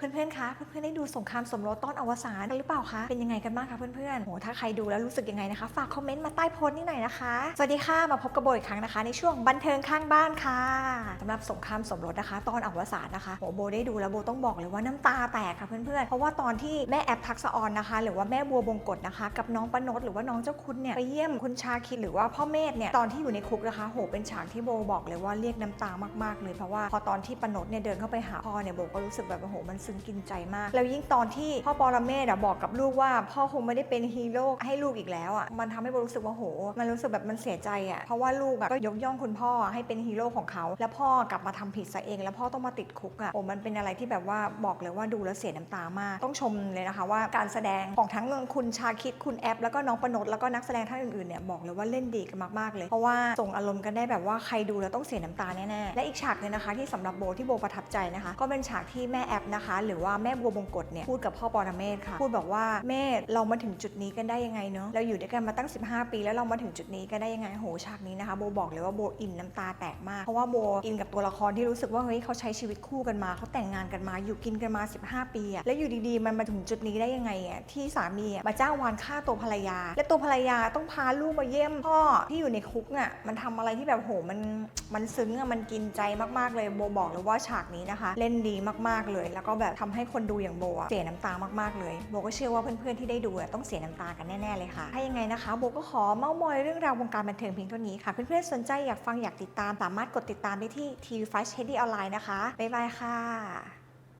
เพื่อนๆ คะ เพื่อนๆ ได้ดูสงครามสมรสตอนอวสานหรือเปล่าคะ เป็นยังไงกันบ้างคะเพื่อนๆ โห ถ้าใครดูแล้วรู้สึกยังไงนะคะ ฝากคอมเมนต์มาใต้โพสต์นี่หน่อยนะคะ สวัสดีค่ะ มาพบกับโบอีกครั้งนะคะ ในช่วงบันเทิงข้างบ้านค่ะสำหรับสงครามสมรสนะคะ ตอนอวสานนะคะ โห โบได้ดูแล้วโบต้องบอกเลยว่าน้ำตาแตกค่ะเพื่อนๆ เพราะว่าตอนที่แม่แอปทักษออนนะคะ หรือว่าแม่บัวบงกฎนะคะ กับน้องปนดหรือว่าน้องเจ้าคุณเนี่ยไปเยี่ยมคุณชาคิดหรือว่าพ่อเมธเนี่ย ตอนที่อยู่ในคุกนะคะ โห เป็นฉากที่โบบอกเลยว่าเรียกน้ำตามากๆเลยเพราะว่าพอตอนที่ปนดเนี่ยเดินเข้าไปหาพ่อเนี่ยโบก็รู้สึกแบบโอ้โหมันซงกินใจมาก แล้วยิ่งตอนที่พ่อปรเมศบอกกับลูกว่า พ่อคงไม่ได้เป็นฮีโร่ให้ลูกอีกแล้วอะมันทำให้โบรู้สึกว่าโห มันรู้สึกแบบมันเสียใจอะเพราะว่าลูกอะก็ยกย่องคุณพ่อให้เป็นฮีโร่ของเขา แล้วพ่อกลับมาทำผิดซะเอง แล้วพ่อต้องมาติดคุกอะโอ้มันเป็นอะไรที่แบบว่าบอกเลยว่าดูแล้วเสียน้ำตามาก ต้องชมเลยนะคะว่าการแสดงของทั้งคุณชาคิดคุณแอปแล้วก็น้องปนดแล้วก็นักแสดงท่านอื่นๆเนี่ยบอกเลยว่าเล่นดีกันมากๆเลย เพราะว่าส่งอารมณ์กันได้แบบว่าใครดูแล้วต้องเสียน้ำตาแน่ๆและอีกฉากหนึงนะคะ ที่สำหรับโบที่โบประทับใจนะคะ ก็เป็นฉากที่แม่แอปนะคะหรือว่าแม่บัวบงกฎเนี่ยพูดกับพ่อปอรเมศค่ะ พูดบอกว่าแม่เรามาถึงจุดนี้กันได้ยังไงเนาะเราอยู่ด้วยกันมาตั้ง 15 ปี แล้วเรามาถึงจุดนี้กันได้ยังไงโหฉากนี้นะคะโบบอกเลยว่าโบอินน้ำตาแตกมากเพราะว่าโบอินกับตัวละครที่รู้สึกว่าเฮ้ยเขาใช้ชีวิตคู่กันมาเขาแต่งงานกันมาอยู่กินกันมา 15 ปีอะแล้วอยู่ดีๆ มันมาถึงจุดนี้ได้ยังไงอะที่สามีอะมาจ้างวานฆ่าตัวภรรยา และตัวภรรยาต้องพาลูกมาเยี่ยมพ่อที่อยู่ในคุกอะมันทำอะไรที่แบบโหมันมันซึ้งอะมันกินใจมากๆเลยโบบอกเลยว่าฉากนี้นะคะ เล่นดีมากๆเลยแล้วก็แบบทำให้คนดูอย่างโบเสียน้ำตามากๆเลยโบก็เชื่อว่าเพื่อนๆที่ได้ดูต้องเสียน้ำตากันแน่ๆเลยค่ะถ้ายังไงนะคะโบก็ขอเมาส์มอยเรื่องราววงการบันเทิงเพียงเท่านี้ค่ะ เพื่อนๆสนใจอยากฟังอยากติดตามสามารถกดติดตามได้ที่ทีวีไฟช์เฮดดี้ออนไลน์นะคะบ๊ายบายค่ะ